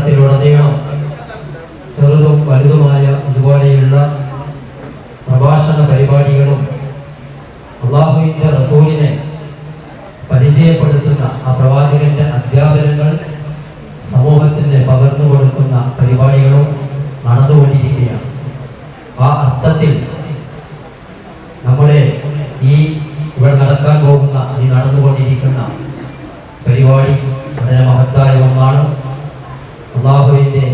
കേരളത്തിലുടനീളം ചെറുതും വലുതുമായ ഇതുപോലെയുള്ള പ്രഭാഷണ പരിപാടികളും അള്ളാഹുവിന്റെ റസൂലിനെ പരിചയപ്പെടുത്തുന്ന ആ പ്രവാചകന്റെ അധ്യാപനങ്ങൾ സമൂഹത്തിന് പകർന്നു കൊടുക്കുന്ന പരിപാടികളും നടന്നുകൊണ്ടിരിക്കുകയാണ് ആ അർത്ഥത്തിൽ നമ്മുടെ ഈ ഇവിടെ നടക്കാൻ പോകുന്ന ഈ നടന്നുകൊണ്ടിരിക്കുന്ന പരിപാടി വളരെ മഹത്തായ ഒന്നാണ് അള്ളാഹുവിന്റെ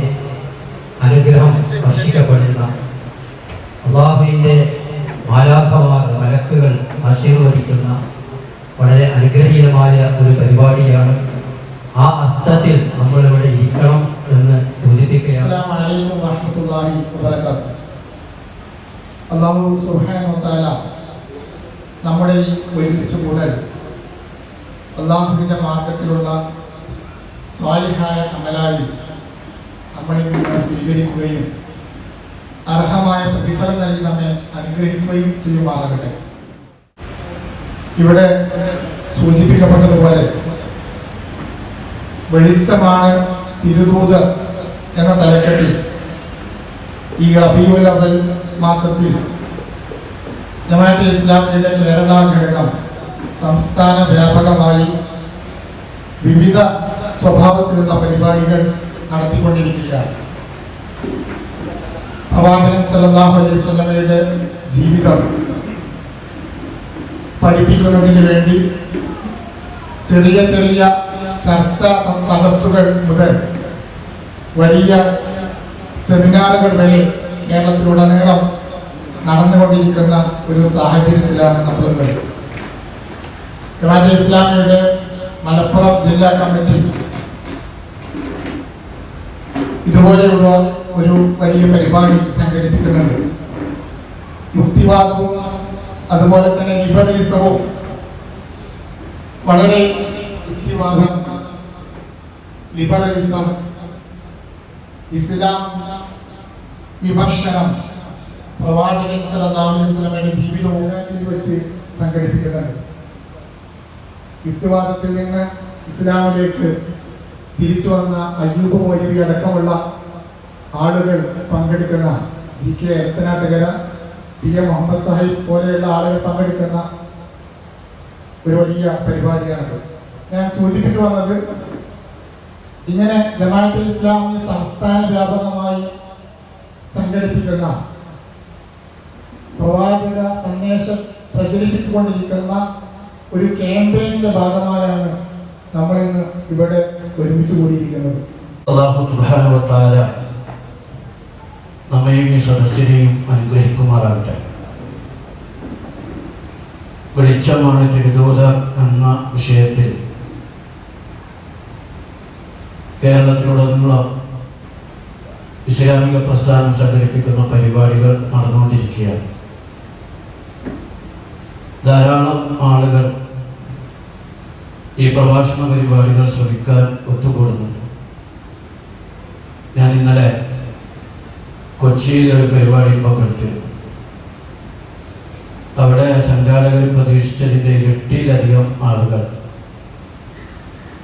അനുഗ്രഹം സ്പർശിക്കപ്പെടുന്ന അള്ളാഹുവിന്റെ മാലാഖമാർ മലക്കുകൾ ആശീർവദിക്കുന്ന വളരെ അനുഗ്രഹീതമായ ഒരു പരിപാടിയാണ്. ആ അർത്ഥത്തിൽ നമ്മൾ ഇവിടെ ഇരിക്കണം എന്ന് സൂചിപ്പിക്കുകയാണ്. നമ്മുടെ ഈ ഒരുമിച്ച് കൂടൽ അള്ളാഹുവിന്റെ മാർഗത്തിലുള്ള സ്വാലിഹായ അമലായി നമ്മളെ സ്വീകരിക്കുകയും അർഹമായ പ്രതിഫലം നൽകി നമ്മെ അനുഗ്രഹിക്കുകയും ചെയ്യുമാറാകട്ടെ. ഇവിടെ സൂചിപ്പിക്കപ്പെട്ടതുപോലെ വെളിച്ചമാണ് തിരുദൂത് എന്ന തലക്കെട്ടിൽ ഈ റബീഉൽ മാസത്തിൽ ജമാഅത്തെ ഇസ്ലാമിയുടെ കേരള ഘടകം സംസ്ഥാന വ്യാപകമായി വിവിധ സ്വഭാവത്തിലുള്ള പരിപാടികൾ നടത്തിക്കൊണ്ടിരിക്കുകയാണ്. പ്രവാചകൻ അലൈഹി ജീവിതം പഠിപ്പിക്കുന്നതിന് വേണ്ടി ചെറിയ ചെറിയ ചർച്ച സദസ്സുകൾ മുതൽ വലിയ സെമിനാറുകൾ വരെ കേരളത്തിലുടനീളം നടന്നുകൊണ്ടിരിക്കുന്ന ഒരു സാഹചര്യത്തിലാണ് നമ്മളുള്ളത് ജമാഅത്തെ ഇസ്ലാമിയുടെ മലപ്പുറം ജില്ലാ കമ്മിറ്റി ഇതുപോലെയുള്ള ഒരു വലിയ പരിപാടി സംഘടിപ്പിക്കുന്നുണ്ട്. യുക്തിവാദവും അതുപോലെ തന്നെ ലിബറലിസവും വളരെ യുക്തിവാദം ലിബറലിസം ഇസ്ലാം വിമർശനം പ്രവാചകൻ അലൈഹി ജീവിതവും വെച്ച് സംഘടിപ്പിക്കുന്നുണ്ട്. യുക്തിവാദത്തിൽ നിന്ന് ഇസ്ലാമിലേക്ക് തിരിച്ചു വന്ന അയ്യൂബ് മൗലവി അടക്കമുള്ള ആളുകൾ പങ്കെടുക്കുന്ന G K Ethanattukara P M Muhammad Sahib പോലെയുള്ള ആളുകൾ പങ്കെടുക്കുന്ന ഒരു വലിയ പരിപാടിയാണത്. ഞാൻ സൂചിപ്പിച്ചു വന്നത് ഇങ്ങനെ ജമാഅത്തുൽ ഇസ്ലാമി സംസ്ഥാന വ്യാപകമായി സംഘടിപ്പിക്കുന്ന പ്രവാചക സന്ദേശം പ്രചരിപ്പിച്ചുകൊണ്ടിരിക്കുന്ന ഒരു ക്യാമ്പയിനിന്റെ ഭാഗമായാണ് നമ്മൾ ഇന്ന് ഇവിടെ ഒരുമിച്ച് കൂടിയിരിക്കുന്നത്. അള്ളാഹു സുബാനുവത്താല നമ്മയും ഈ സദസ്സിനെയും അനുഗ്രഹിക്കുമാറാകട്ടെ വെളിച്ചമാണ് തിരുദൂത എന്ന വിഷയത്തിൽ കേരളത്തിലുടനീളം ഇസ്ലാമിക പ്രസ്ഥാനം സംഘടിപ്പിക്കുന്ന പരിപാടികൾ നടന്നുകൊണ്ടിരിക്കുകയാണ്. ധാരാളം ആളുകൾ ഈ പ്രഭാഷണ പരിപാടികൾ ശ്രമിക്കാൻ ഒത്തുകൂടുന്നുണ്ട്. ഞാൻ ഇന്നലെ കൊച്ചിയിൽ ഒരു പരിപാടിയിൽ പങ്കെടുത്തിരുന്നു അവിടെ സംഘാടകർ പ്രതീക്ഷിച്ചതിന്റെ ഇരട്ടിയിലധികം ആളുകൾ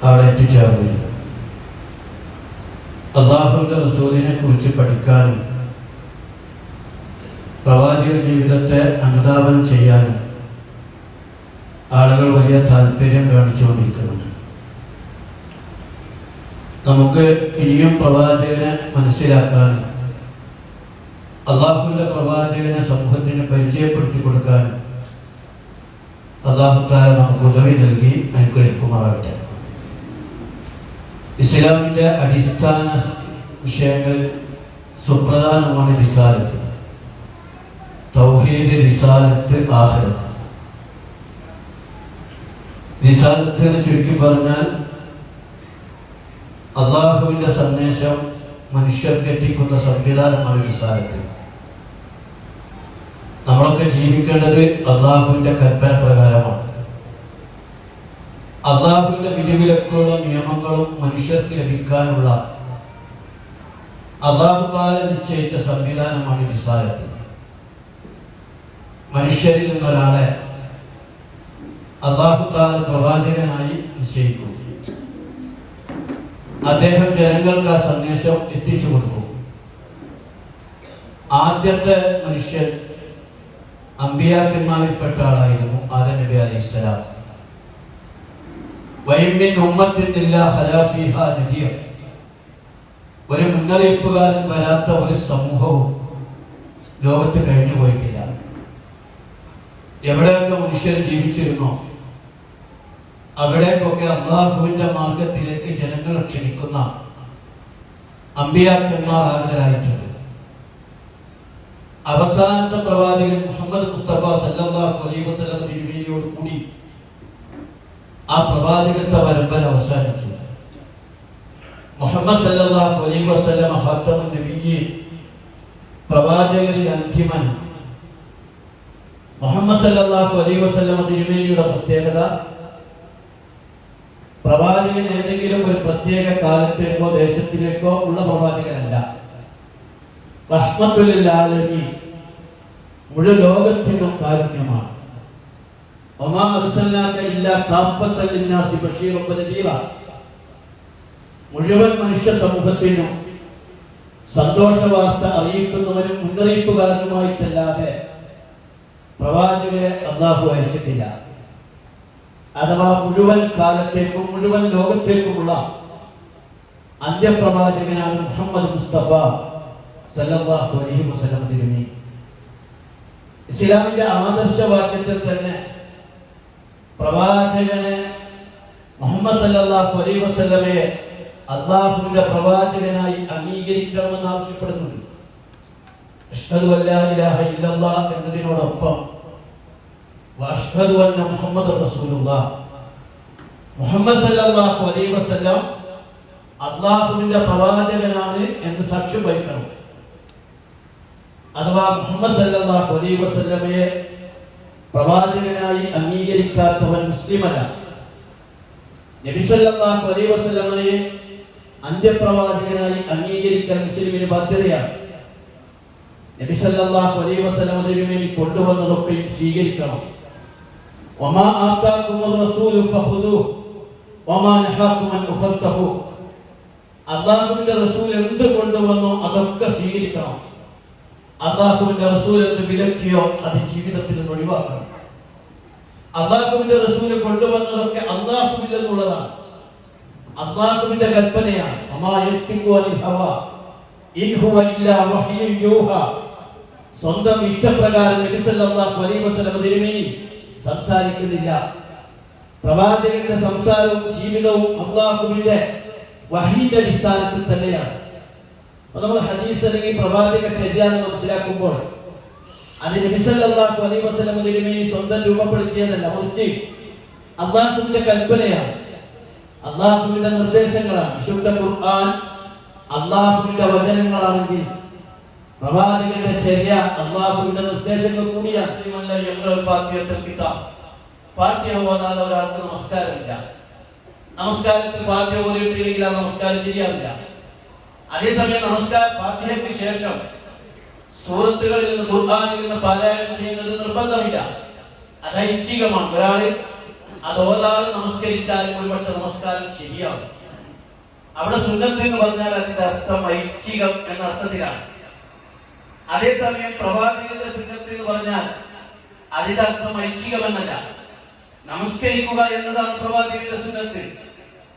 അവിടെ എത്തിച്ചേർന്നിരുന്നു. അള്ളാഹുവിന്റെ റസൂലിനെ കുറിച്ച് പഠിക്കാനും പ്രവാചക ജീവിതത്തെ അനുതാപനം ചെയ്യാനും ആളുകൾ വലിയ താല്പര്യം കാണിച്ചുകൊണ്ടിരിക്കുന്നുണ്ട്. നമുക്ക് ഇനിയും പ്രവാചകനെ മനസ്സിലാക്കാനും അള്ളാഹുവിന്റെ പ്രവാചകനെ സമൂഹത്തിന് പരിചയപ്പെടുത്തി കൊടുക്കാൻ അള്ളാഹുത്താര നമുക്ക് ഉദവി നൽകി അനുഗ്രഹിക്കുമാറാകട്ടെ. ഇസ്ലാമിന്റെ അടിസ്ഥാന വിഷയങ്ങൾ സുപ്രധാനമാണ് റിസാലത്ത്. തൗഹീദ് റിസാലത്ത് ആഹ്റത്ത് റിസാലത്ത് എന്ന് ചുരുക്കി പറഞ്ഞാൽ അള്ളാഹുവിന്റെ സന്ദേശം മനുഷ്യർക്ക് എത്തിക്കുന്ന സംവിധാനമാണ് റിസാലത്ത് നമ്മളൊക്കെ ജീവിക്കേണ്ടത് അള്ളാഹുവിന്റെ കൽപ്പന പ്രകാരമാണ്. അള്ളാഹുവിന്റെ വിധിവിലക്കുള്ള നിയമങ്ങളും മനുഷ്യർക്ക് ലഭിക്കാനുള്ള അള്ളാഹു താല നിശ്ചയിച്ച സംവിധാനമാണ് റിസാലത്ത് മനുഷ്യരിൽ നിന്നൊരാളെ അള്ളാഹു താല പ്രവാചകനായി നിശ്ചയിക്കും അദ്ദേഹം ജനങ്ങൾക്ക് ആ സന്ദേശം എത്തിച്ചു കൊടുക്കും ആദ്യത്തെ മനുഷ്യൻ അമ്പിയാക്കന്മാരിൽപ്പെട്ട ആളായിരുന്നു ആദം നബി അലൈഹിസ്സലാം വൈമിൻ ഉമ്മത്തിനില്ല ഒരു മുന്നറിയിപ്പുകാരൻ വരാത്ത ഒരു സമൂഹവും ലോകത്ത് കഴിഞ്ഞു പോയിട്ടില്ല എവിടെയൊക്കെ മനുഷ്യർ ജീവിച്ചിരുന്നോ? അവിടേക്കൊക്കെ അള്ളാഹുവിന്റെ മാർഗത്തിലേക്ക് ജനങ്ങളെ ക്ഷണിക്കുന്ന അമ്പിയാക്കന്മാർ ആഗ്രഹമായിട്ടുണ്ട് അവസാനത്തെ പ്രവാചകൻ മുഹമ്മദ് മുസ്തഫ സല്ലല്ലാഹു അലൈഹി വസല്ലം തിരുമേനിയോട് കൂടി ആ പ്രവാചകത്തെ പരമ്പര അവസാനിച്ചു. മുഹമ്മദ് സല്ലല്ലാഹു അലൈഹി വസല്ലം ഖാത്തമുൻ നബിയ്യി പ്രവാചകരിൽ അന്തിമൻ. മുഹമ്മദ് സല്ലല്ലാഹു അലൈഹി വസല്ലം തിരുമേനിയുടെ പ്രത്യേകത പ്രവാചകൻ ഏതെങ്കിലും ഒരു പ്രത്യേക കാലത്തേക്കോ ദേശത്തിലേക്കോ ഉള്ള പ്രവാചകനല്ല. റഹ്മത്തുലില്ലാലമി മുഴു ലോകത്തിനും കാരുണ്യമാണ്. മുഴുവൻ മനുഷ്യ സമൂഹത്തിനും സന്തോഷ വാർത്ത അറിയിക്കുന്നവനും മുന്നറിയിപ്പുകാരനുമായിട്ടല്ലാതെ പ്രവാചകരെ അള്ളാഹു അയച്ചിട്ടില്ല. അഥവാ മുഴുവൻ കാലത്തേക്കും മുഴുവൻ ലോകത്തേക്കുമുള്ള അന്ത്യപ്രവാചകനാണ് മുഹമ്മദ് മുസ്തഫ സല്ലല്ലാഹു അലൈഹി വസല്ലം തിരുമി ഇസ്ലാമിന്റെ ആദർശവാക്യത്തിൽ തന്നെ പ്രവാചകനെ മുഹമ്മദ് സല്ലല്ലാഹു അലൈഹി വസല്ലമയെ അള്ളാഹുവിന്റെ പ്രവാചകനായി അംഗീകരിക്കണമെന്ന് ആവശ്യപ്പെടുന്നുണ്ട്. അഷ്ഹദു വഅഷ്ഹദു അന്ന മുഹമ്മദ് റസൂലുള്ളാഹ് മുഹമ്മദ് സല്ലല്ലാഹു അലൈഹി വസല്ലം അള്ളാഹുവിന്റെ പ്രവാചകനാണ് എന്ന് സാക്ഷ്യം വഹിക്കണം. അഥവാ മുഹമ്മദ് സല്ലല്ലാഹു അലൈഹി വസല്ലമയെ പ്രവാചകനായി അംഗീകരിക്കാത്തവൻ മുസ്ലിമല്ല. സല്ലല്ലാഹു അലൈഹി വസല്ലമയെ അന്ത്യപ്രവാചകനായി അംഗീകരിക്കാൻ മുസ്ലിമിന് ബാധ്യതയാണ്. നബി സല്ലല്ലാഹു അലൈഹി വസല്ലമ തിരുമേനി കൊണ്ടുവന്നതൊക്കെയും സ്വീകരിക്കണം. വമാ آتاكم الرسول فخذوه വമാ നഹാകും أن ഫർതഹു അള്ളാഹുവിന്റെ റസൂൽ എന്ത് കൊണ്ടുവന്നോ അതൊക്കെ സ്വീകരിക്കണം. അള്ളാഹുവിന്റെ റസൂൽ എന്ത് വിലക്കിയോ അത് ജീവിതത്തിൽ നിന്ന് ഒഴിവാക്കണം. അള്ളാഹുവിന്റെ റസൂൽ കൊണ്ടുവന്നതൊക്കെ അള്ളാഹുവിൽ നിന്നുള്ളതാണ്. അള്ളാഹുവിന്റെ കൽപ്പനയാണ്. സ്വന്തം ഇച്ഛപ്രകാരം തിരുമേനി സംസാരിക്കുന്നില്ല. പ്രവാചകന്റെ സംസാരവും ജീവിതവും അള്ളാഹുവിന്റെ വഹീന്റെ അടിസ്ഥാനത്തിൽ തന്നെയാണ്. അപ്പൊ നമ്മൾ ഹദീസ് അല്ലെങ്കിൽ പ്രവാചക ചര്യ എന്ന് മനസ്സിലാക്കുമ്പോൾ അത് നബി സല്ലല്ലാഹു അലൈഹി വസല്ലം തിരുമേനി സ്വന്തം രൂപപ്പെടുത്തിയതല്ല മറിച്ച് അള്ളാഹുവിന്റെ കൽപ്പനയാണ്. അള്ളാഹുവിന്റെ നിർദ്ദേശങ്ങളാണ്. വിശുദ്ധ ഖുർആൻ അള്ളാഹുവിന്റെ വചനങ്ങളാണെങ്കിൽ പ്രവാചകന്റെ ചര്യ അള്ളാഹുവിന്റെ നിർദ്ദേശങ്ങൾ കൂടിയാണ് ഞങ്ങൾ ഫാത്തിഹ ഓതാതെ ഒരാൾക്ക് നമസ്കാരമില്ല. നമസ്കാരത്തിൽ ഫാത്തിഹ ഓതിയിട്ടില്ലെങ്കിൽ ആ നമസ്കാരം ശരിയാവില്ല. അതേസമയം നമസ്കാര ഫാത്തിഹയ്ക്ക് ശേഷം സൂറത്തുകളിൽ നിന്ന് ഖുർആനിൽ നിന്ന് പാരായണം ചെയ്യുന്നത് നിർബന്ധമില്ല. അത് ഐച്ഛികമാണ്. ഒരാൾ അത് ഓതാതെ നമസ്കരിച്ചാലും ഒരുപക്ഷെ നമസ്കാരം ശരിയാവും. അവിടെ സുന്നത്ത് എന്ന് പറഞ്ഞാൽ അതിന്റെ അർത്ഥം ഐച്ഛികം എന്ന അർത്ഥത്തിലാണ്. അതേസമയം പ്രവാചകന്റെ സുന്നത്ത് എന്ന് പറഞ്ഞാൽ അതിന്റെ അർത്ഥം ഐച്ഛികമെന്നല്ല. നമസ്കരിക്കുക എന്നതാണ് പ്രവാചകന്റെ സുന്നത്ത്.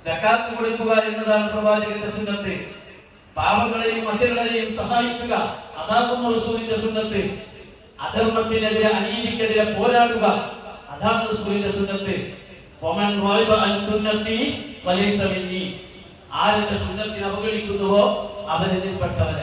ജക്കാത്ത് കൊടുക്കുക എന്നതാണ് പ്രവാചകന്റെ സുന്നത്ത്. പാവങ്ങളെയും അശലുകളെയും സഹായിക്കുക അതാകുന്നു റസൂലിന്റെ സുന്നത്ത്. അധർമ്മത്തിനെതിരെ അനീതിക്കെതിരെ പോരാടുക അതാണ് റസൂലിന്റെ സുന്നത്ത്. ആരുടെ സുന്നത്തിനെ അവഗണിക്കുന്നുവോ? അവരിൽപ്പെട്ടവരല്ല